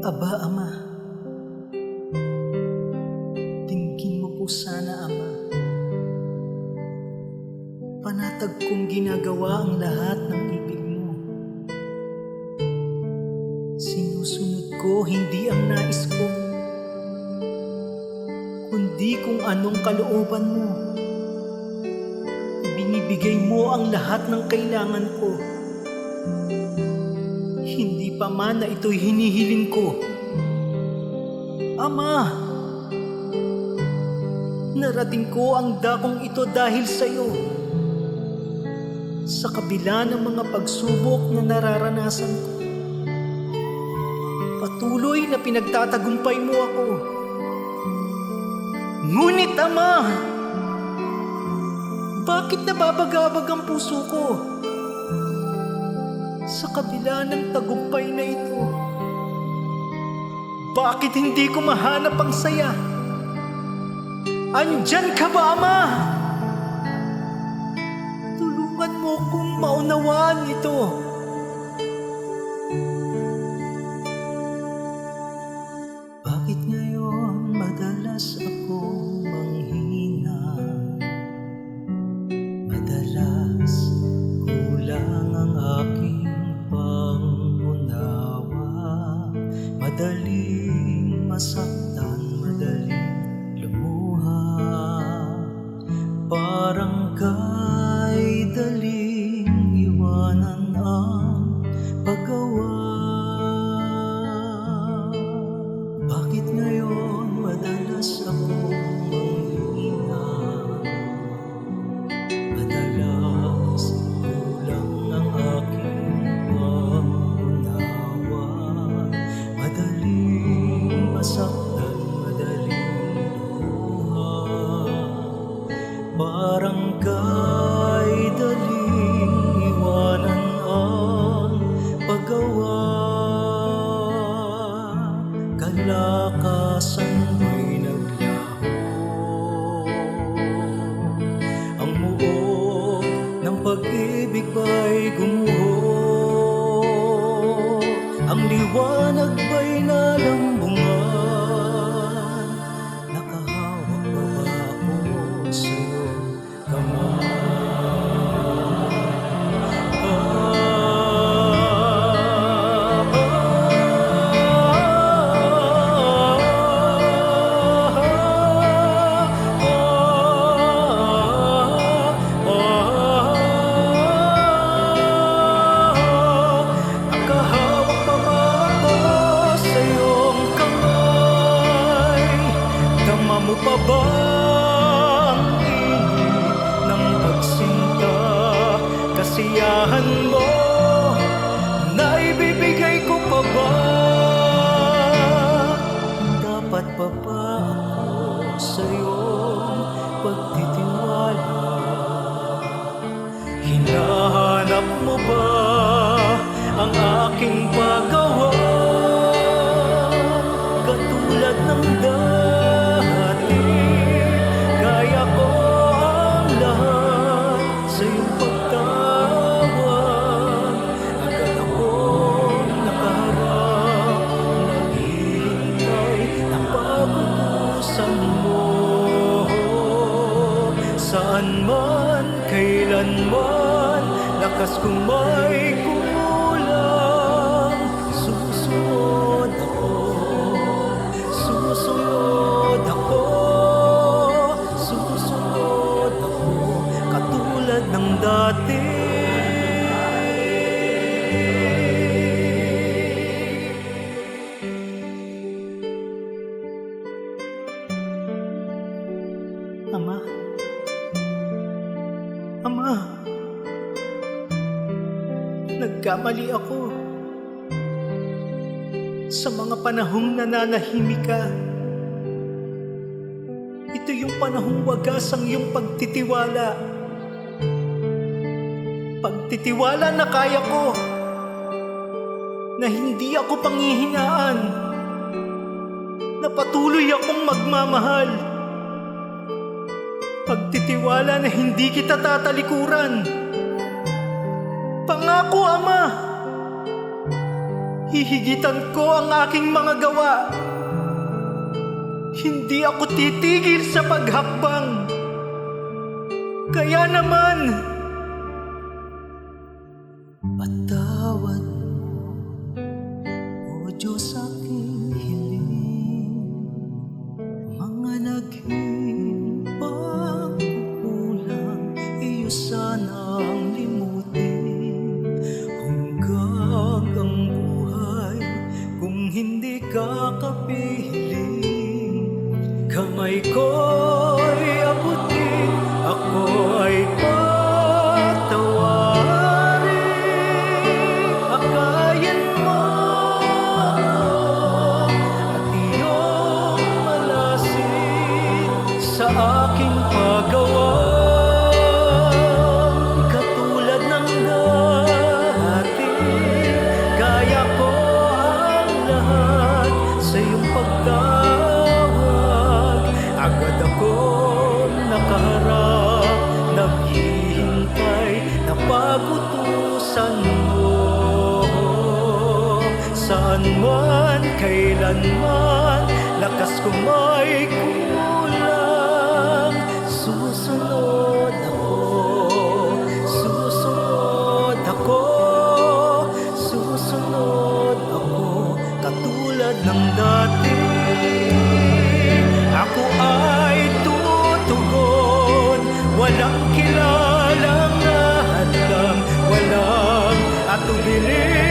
Aba, Ama. Tingin mo po sana, Ama. Panatag kong ginagawa ang lahat ng ibig mo. Sinusunod ko hindi ang nais ko, kundi kung anong kalooban mo. Binibigay mo ang lahat ng kailangan ko. Pa man na ito'y hinihiling ko. Ama! Narating ko ang dakong ito dahil sa iyo. Sa kabila ng mga pagsubok na nararanasan ko. Patuloy na pinagtatagumpay mo ako. Ngunit Ama! Bakit nababagabag ang puso ko? Sa kabila ng tagumpay na ito, bakit hindi ko mahanap ang saya? Andyan ka ba, Ama? Tulungan mo kong maunawaan ito. Parang kay daling Parang kay aking paggawa? Katulad ng dati, nagkamali ako. Sa mga panahong nananahimik ka, ito yung panahong wagas ang iyong pagtitiwala. Pagtitiwala na kaya ko, na hindi ako panghihinaan, na patuloy akong magmamahal. Pagtitiwala na hindi kita tatalikuran. Pangako, Ama, Hihigitan ko ang aking mga gawa. Hindi ako titigil sa paghakbang. Kaya naman, kamay ko'y abutin, ako ay patawarin. Akayin mo at iyong sa aking paggawa. Saan man, kailanman, lakas ko may kulang. Susunod ako, susunod ako, susunod ako, katulad ng dati. Ako ay tutugon, walang kilalang hadlang, walang atubilin.